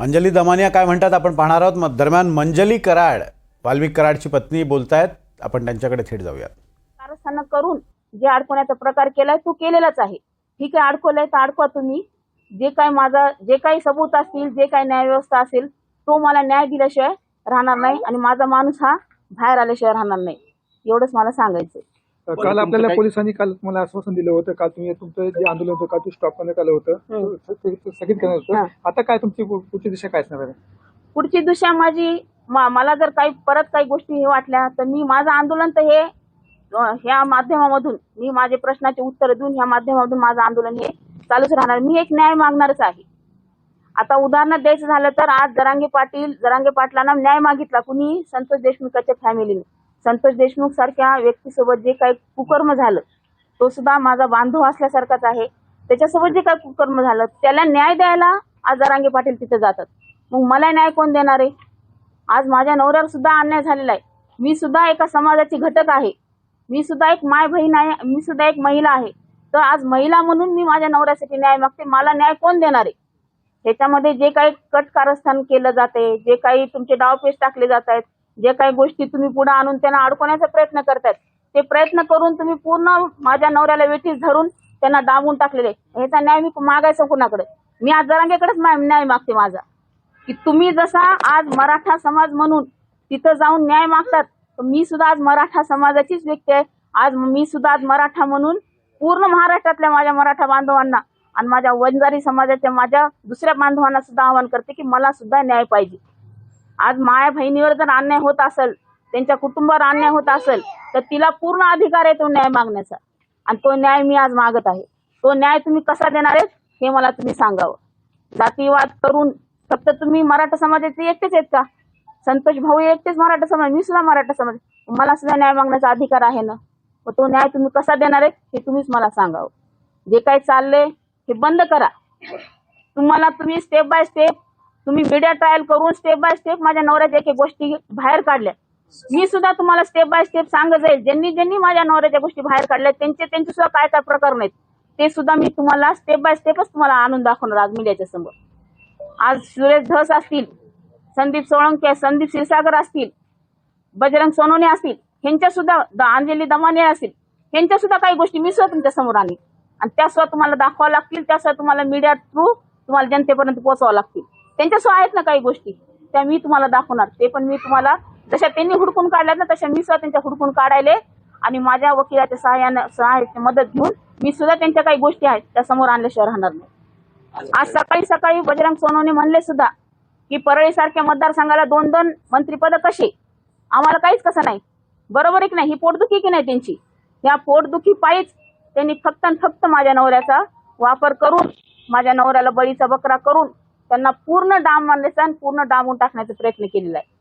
अंजली दमानिया काय म्हणतात आपण पाहणार आहोत. मग दरम्यान मंजली कराड वाल्मिक कराडची पत्नी बोलतायत. आपण त्यांच्याकडे थेट जाऊयात. कारस्थानं करून जे अडकवण्याचा प्रकार केलाय तो केलेलाच आहे. ठीक आहे अडकवलंय तर अडकवा तुम्ही. जे काय माझा जे काही सबूत असतील जे काही न्याय व्यवस्था असेल तो मला न्याय दिल्याशिवाय राहणार नाही आणि माझा माणूस हा बाहेर आल्याशिवाय राहणार नाही. एवढंच मला सांगायचं काल आपल्याला पोलिसांनी काल तुम्हाला आश्वासन दिलं होतं काल तुम्ही तुमचं जे आंदोलन होतं काल ते स्टॉप करण्यात आलं होतं. ते- ते स्थगित करण्यात हा. होतं. आता काय तुमची पु- पुढची दिशा काय असणार आहे? पुढची दिशा माझी मा- मला जर काही परत काही गोष्टी हे वाटल्या तर मी माझं आंदोलन तर हे अं, ह्या माध्यमामधून मी माझे प्रश्नाचे उत्तर देऊन ह्या माध्यमामधून माझं आंदोलन हे चालूच राहणार. मी एक न्याय मागणारच आहे. आता उदाहरण द्यायचं झालं तर आज जरांगे पाटील जरांगे पाटलांना न्याय मागितला. कुणी संतोष देशमुखाच्या फॅमिलीने संतोष देशमुख सारख्या व्यक्तीसोबत जे काही कुकर्म झालं तो सुद्धा माझा बांधव असल्यासारखाच आहे. त्याच्यासोबत जे काही कुकर्म झालं त्याला न्याय द्यायला आज पाटील तिथे जातात. मग मला न्याय कोण देणार आहे? आज माझ्या नवऱ्यावर सुद्धा अन्याय झालेला आहे. मी सुद्धा एका समाजाची घटक आहे. मी सुद्धा एक माय बहीण आहे मी सुद्धा एक महिला आहे. तर आज महिला म्हणून मी माझ्या नवऱ्यासाठी न्याय मागते मला न्याय कोण देणार आहे? त्याच्यामध्ये जे काही कट कारस्थान केलं जाते जे काही तुमचे डावपेच टाकले जात आहेत जे काही गोष्टी तुम्ही पुढे आणून त्यांना अडकवण्याचा प्रयत्न करतायत ते प्रयत्न करून तुम्ही पूर्ण माझ्या नवऱ्याला वेठीस धरून त्यांना दाबून टाकलेले. ह्याचा न्याय मी मागायचा कुणाकडे मी आज जरांगेकडेच न्याय मागते माझा. की तुम्ही जसा आज मराठा समाज म्हणून तिथं जाऊन न्याय मागतात तर मी सुद्धा आज मराठा समाजाचीच व्यक्ती आहे. आज मी सुद्धा आज मराठा म्हणून पूर्ण महाराष्ट्रातल्या माझ्या मराठा बांधवांना आणि माझ्या वंजारी समाजाच्या माझ्या दुसऱ्या बांधवांना सुद्धा आवाहन करते की मला सुद्धा न्याय पाहिजे. आज माया बहिणीवर जर अन्याय होत असेल त्यांच्या कुटुंबावर अन्याय होत असेल तर तिला पूर्ण अधिकार आहे तो न्याय मागण्याचा. आणि तो न्याय मी आज मागत आहे. तो न्याय तुम्ही कसा देणार आहेत हे मला तुम्ही सांगावं. जातीवाद करून फक्त तुम्ही मराठा समाजाचे एकटेच आहेत का? संतोष भाऊ एकटेच मराठा समाज मी सुद्धा मराठा समाज. मला सुद्धा न्याय मागण्याचा अधिकार आहे ना? मग तो न्याय तुम्ही कसा देणार आहेत हे तुम्हीच मला सांगावं. जे काही चाललंय हे बंद करा. तुम्हाला तुम्ही स्टेप बाय स्टेप तुम्ही मीडिया ट्रायल करून स्टेप बाय स्टेप माझ्या नवऱ्याच्या एक एक गोष्टी बाहेर काढल्या. मी सुद्धा तुम्हाला स्टेप बाय स्टेप सांगत जाईल. ज्यांनी ज्यांनी माझ्या नवऱ्याच्या गोष्टी बाहेर काढल्या त्यांचे त्यांचे सुद्धा काय काय प्रकार नाहीत. ते सुद्धा मी तुम्हाला स्टेप बाय स्टेपच तुम्हाला आणून दाखवणार आज मीडियाच्या समोर. आज सुरेश धस असतील संदीप सोळंके संदीप क्षीरसागर असतील बजरंग सोनोने असतील ह्यांच्या सुद्धा द- अंजली दमाने असतील ह्यांच्या सुद्धा काही गोष्टी मी सुद्धा तुमच्यासमोर आणीन. आणि त्या सुद्धा तुम्हाला दाखवावं लागतील त्या सुद्धा तुम्हाला मीडिया थ्रू तुम्हाला जनतेपर्यंत पोहोचवावं लागतील. त्यांच्या सुद्धा आहेत ना काही गोष्टी. त्या मी तुम्हाला दाखवणार. ते पण मी तुम्हाला जशा त्यांनी हुडकून काढल्यात ना तशा मी सुद्धा त्यांच्या हुडकून काढायले आणि माझ्या वकिलाच्या सहाय्यानं सहाय्याची मदत घेऊन मी सुद्धा त्यांच्या काही गोष्टी आहेत त्या समोर आणल्याशिवाय राहणार नाही. आज सकाळी सकाळी बजरंग सोनवणे म्हणले सुद्धा की परळी सारख्या मतदारसंघाला दोन दोन मंत्रीपद कसे? आम्हाला काहीच कसं नाही. बरोबर आहे की नाही ही पोटदुखी की नाही त्यांची? या पोटदुखी पायीच त्यांनी फक्त फक्त माझ्या नवऱ्याचा वापर करून माझ्या नवऱ्याला बळीचा बकरा करून त्यांना पूर्ण डाम मारण्याचा आणि पूर्ण डांबून टाकण्याचा प्रयत्न केलेला आहे.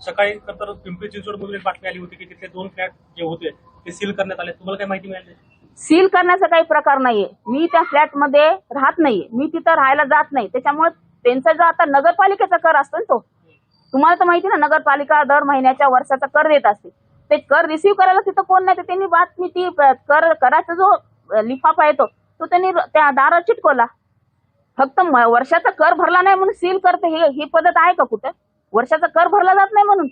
सकाळी तर पिंपरी चिंचवड मधून एक बातमी आली होती की तिथले दोन फ्लॅट जे होते ते सील करण्यात आले. तुम्हाला काय माहिती मिळाली? सील करण्याचा काही प्रकार नाहीये. मी त्या फ्लॅटमध्ये राहत नाहीये. मी तिथं राहायला जात नाही. त्याच्यामुळे त्यांचा जो आता नगरपालिकेचा कर असतो ना तो तुम्हाला तर माहिती ना नगरपालिका दर महिन्याच्या वर्षाचा कर देत असते. ते कर रिसिव्ह करायला तिथं कोण नाही तर त्यांनी बातमी ती कर कराचा जो लिफाफा येतो तो त्यांनी त्या दारात चिटकवला. फक्त वर्षाचा कर भरला नाही म्हणून सील करते हे ही पद्धत आहे का कुठं? वर्षाचा कर भरला जात नाही म्हणून.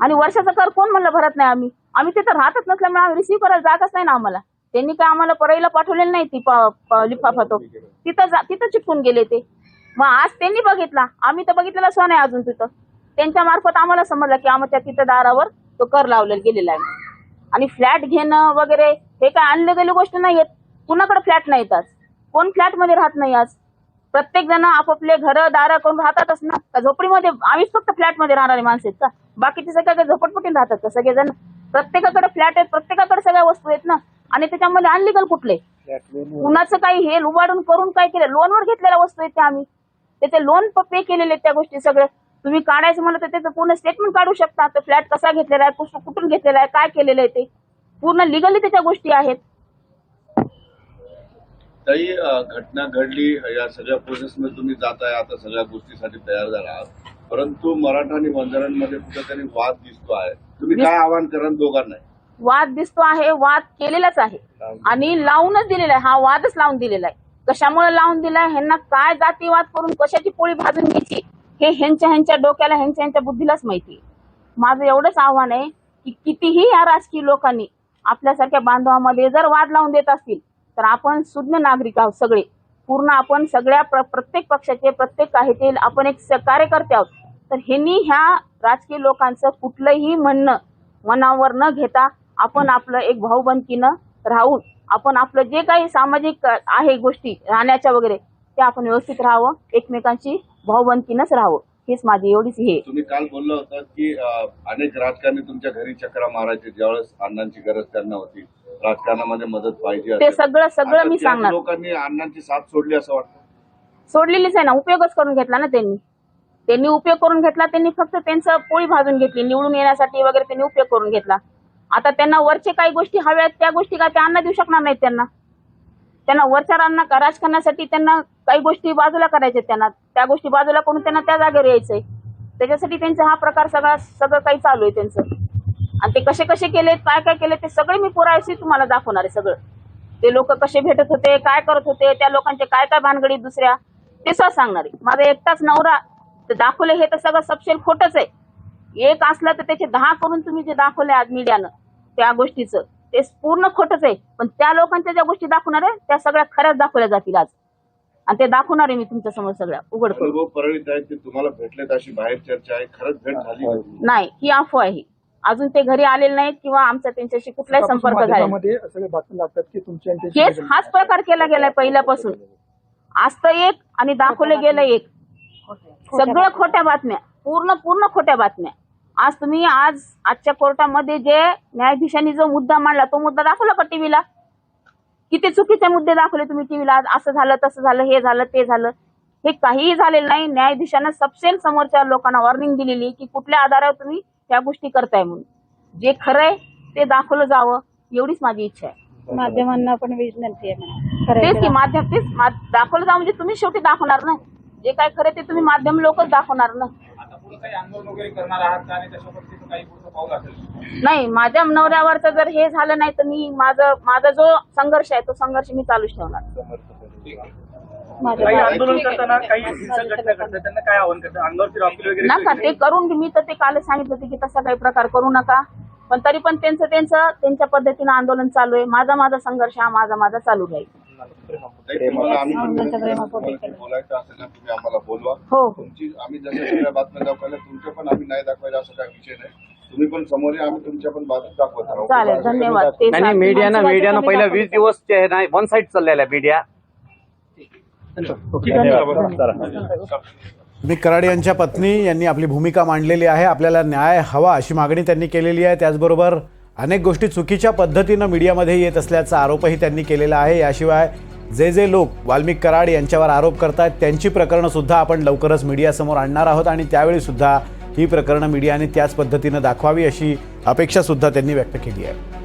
आणि वर्षाचा कर कोण म्हणलं भरत नाही आम्ही? आम्ही तिथं राहतच नसल्यामुळे आम्ही रिसिव्ह करायला जातच नाही ना आम्हाला. त्यांनी काय आम्हाला परळीला पाठवलेलं नाही ती लिफाफा तो तिथं जा- तिथं चिटकून गेले ते. मग आज त्यांनी बघितला. आम्ही तर बघितलेला सण आहे अजून तिथं. त्यांच्या मार्फत आम्हाला समजलं की आम्हाला त्या तिथं दारावर तो कर लावलेला गेलेला आहे. आणि फ्लॅट घेणं वगैरे हे काय आणले गेली गोष्ट नाही येत कुणाकडे फ्लॅट नाहीत आज? कोण फ्लॅटमध्ये राहत नाही आज? प्रत्येक जण आपापले घर दारा करून राहतातच ना? का झोपडीमध्ये आम्हीच फक्त फ्लॅटमध्ये राहणारे माणसं आहेत का? बाकीचे सगळे काही झोपटपटीने राहतात का सगळेजण? प्रत्येकाकडे फ्लॅट आहेत प्रत्येकाकडे सगळ्या वस्तू आहेत ना? आणि त्याच्यामध्ये अनलिगल कुठले? कुणाचं काही हे उभाडून करून काय केलं? लोनवर घेतलेल्या वस्तू आहेत त्या आम्ही. त्याचे लोन पे केलेले आहेत त्या गोष्टी सगळे. तुम्ही काढायचं म्हणलं तर त्याचं पूर्ण स्टेटमेंट काढू शकता. तो फ्लॅट कसा घेतलेला आहे कुठून घेतलेला आहे काय केलेलं आहे ते? पूर्ण लिगली त्याच्या गोष्टी आहेत. काही घटना घडली या सगळ्या प्रोसेसमध्ये तुम्ही जाताय आता सगळ्या गोष्टीसाठी तयार झाला आहात. परंतु मराठा आणि बंजारांमध्ये कुठेतरी वाद दिसतो आहे. तुम्ही काय आवाहन कराल दोघांना? वाद दिसतो आहे वाद केलेलाच आहे. आणि लावूनच दिलेला आहे हा वादच लावून दिलेला आहे. कशामुळे लावून दिलाय ह्यांना काय जातीवाद करून कशाची पोळी भाजून घ्यायची? हे ह्यांच्या ह्यांच्या डोक्याला ह्यांच्या ह्यांच्या बुद्धीलाच माहिती माझं एवढंच आव्हान आहे की कितीही या राजकीय लोकांनी आपल्यासारख्या बांधवामध्ये जर वाद लावून देत असतील तर आपण सुज्ञ नागरिक आहोत सगळे. पूर्ण आपण सगळ्या प्र- प्रत्येक पक्षाचे प्रत्येक काहीचे आपण एक कार्यकर्ते आहोत. तर ह्यांनी ह्या राजकीय लोकांचं कुठलंही म्हणणं मनावर न घेता आपण आपलं एक भाऊबंदकीनं राहून आपण आपलं जे काही सामाजिक आहे गोष्टी राहण्याच्या वगैरे ते आपण व्यवस्थित राहावं एकमेकांची भाऊबंदकीनंच राहावं. हेच माझी एवढीच हे. तुम्ही काल बोलला होता की अनेक राजकारणी तुमच्या घरी चक्रा मारायचे ज्यावेळेस अण्णांची गरज त्यांना होती. राजकारणामध्ये मदत पाहिजे ते असेल. सगळं सगळं आता मी सांगणार. लोकांनी अण्णांची साथ सोडली असं वाटतं? सोडलेलीच आहे ना. उपयोगच करून घेतला ना त्यांनी. त्यांनी उपयोग करून घेतला त्यांनी फक्त त्यांचं पोळी भाजून घेतली निवडून येण्यासाठी वगैरे त्यांनी उपयोग करून घेतला. आता त्यांना वरचे काही गोष्टी हव्या आहेत त्या गोष्टी काय ते अन्न देऊ शकणार नाहीत त्यांना. त्यांना वरच्या रांना राजकारणासाठी त्यांना काही गोष्टी बाजूला करायच्या त्यांना. त्या गोष्टी बाजूला करून त्यांना त्या जागेवर यायचंय. त्याच्यासाठी त्यांचा हा प्रकार सगळा सगळं काही चालू आहे त्यांचं. आणि ते कसे कसे केले काय काय केले ते सगळे मी पुरायशी तुम्हाला दाखवणार आहे सगळं. ते लोक कसे भेटत होते काय करत होते त्या लोकांचे काय काय भानगडी दुसऱ्या ते सह सांगणार आहे. माझा एकटाच नवरा ते दाखवले हे तर सगळं सबशेल खोटच आहे. एक असलं तर त्याचे दहा करून तुम्ही जे दाखवले आज मीडियानं त्या गोष्टीचं ते पूर्ण खोटच आहे. पण त्या लोकांच्या ज्या गोष्टी दाखवणार आहे त्या सगळ्या खऱ्याच दाखवल्या जातील आज. आणि ते दाखवणार आहे मी तुमच्यासमोर सगळ्या. उघड करून. तुम्हाला भेटलेत अशी बाहेर चर्चा आहे खरंच भेट झाली? नाही ही अफवा आहे. अजून ते घरी आलेले नाहीत किंवा आमचा त्यांच्याशी कुठलाही संपर्क झाला नाही. माध्यमामध्ये सगळे बातमी लागतात की तुमच्या आणि त्यांची हेच हाच प्रकार केला गेलाय पहिल्यापासून. आज तर एक आणि दाखवलं गेलं एक. सगळं खोट्या बातम्या. पूर्ण पूर्ण खोट्या बातम्या. आज तुम्ही आज आजच्या कोर्टामध्ये जे न्यायाधीशांनी जो मुद्दा मांडला तो मुद्दा दाखवला का टीव्हीला? किती चुकीचे मुद्दे दाखवले तुम्ही टीव्हीला? आज असं झालं तसं झालं हे झालं ते झालं. हे काहीही झालेलं नाही. न्यायाधीशानं सबसेल समोरच्या लोकांना वॉर्निंग दिलेली की कुठल्या आधारावर तुम्ही त्या गोष्टी करताय म्हणून. जे खरंय ते दाखवलं जावं एवढीच माझी इच्छा आहे. माध्यमांना पण विनंती आहे. खरं तेच की माध्यम तेच मा- दाखवलं जावं म्हणजे तुम्ही शेवटी दाखवणार ना जे काय खरं ते तुम्ही माध्यम लोकच दाखवणार ना आता पुढे काही आंदोलन वगैरे करणार आहात का? आणि त्याच्या पद्धतीचं काही पुढचं पाऊल असेल? नाही माझ्या नवऱ्यावरचं जर हे झालं नाही तर मी माझं माझा जो संघर्ष आहे तो संघर्ष मी चालूच ठेवणार. काही भावाची- आंदोलन करताना काही हिंसक घटना घडतात त्यांना काय आव्हान करतात? अंगावरती रॉकेल वगैरे नका ते करून घे. मी तर ते कालच सांगितलं होतं की तसा काही प्रकार करू नका. पण तरी पण त्यांचं त्यांचं त्यांच्या पद्धतीनं आंदोलन चालू आहे. माझा माझा संघर्ष हा माझा माझा चालू राहील. ताई, तुम्हाला आम्ही पण विनंती करतो, तुम्हाला काही बोलायचं असेल ना तुम्ही आम्हाला बोलवा. हो. तुमची आम्ही जसं सगळ्या बातम्या दाखवायला तुमच्या पण आम्ही नाही दाखवायला असं काही विषय नाही. तुम्ही पण समोर या, आम्ही तुमच्या पण बातमी दाखवत. राहू चालेल धन्यवाद. ते नाही सा- मीडियानं पहिल्या दाखवतो. वीस दिवस आहे ना वन साईड चाललेला मीडिया मी कराड यांच्या पत्नी यांनी आपली भूमिका मांडलेली आहे. आपल्याला न्याय हवा अशी मागणी त्यांनी केलेली आहे. त्याचबरोबर अनेक गोष्टी चुकीच्या पद्धतीनं मीडियामध्ये येत असल्याचा आरोपही त्यांनी केलेला आहे. याशिवाय जे जे लोक वाल्मिक कराड यांच्यावर आरोप करतात त्यांची प्रकरणं सुद्धा आपण लवकरच मीडियासमोर आणणार आहोत आणि त्यावेळी सुद्धा ही प्रकरणं मीडियाने त्याच पद्धतीनं दाखवावी अशी अपेक्षा सुद्धा त्यांनी व्यक्त केली आहे.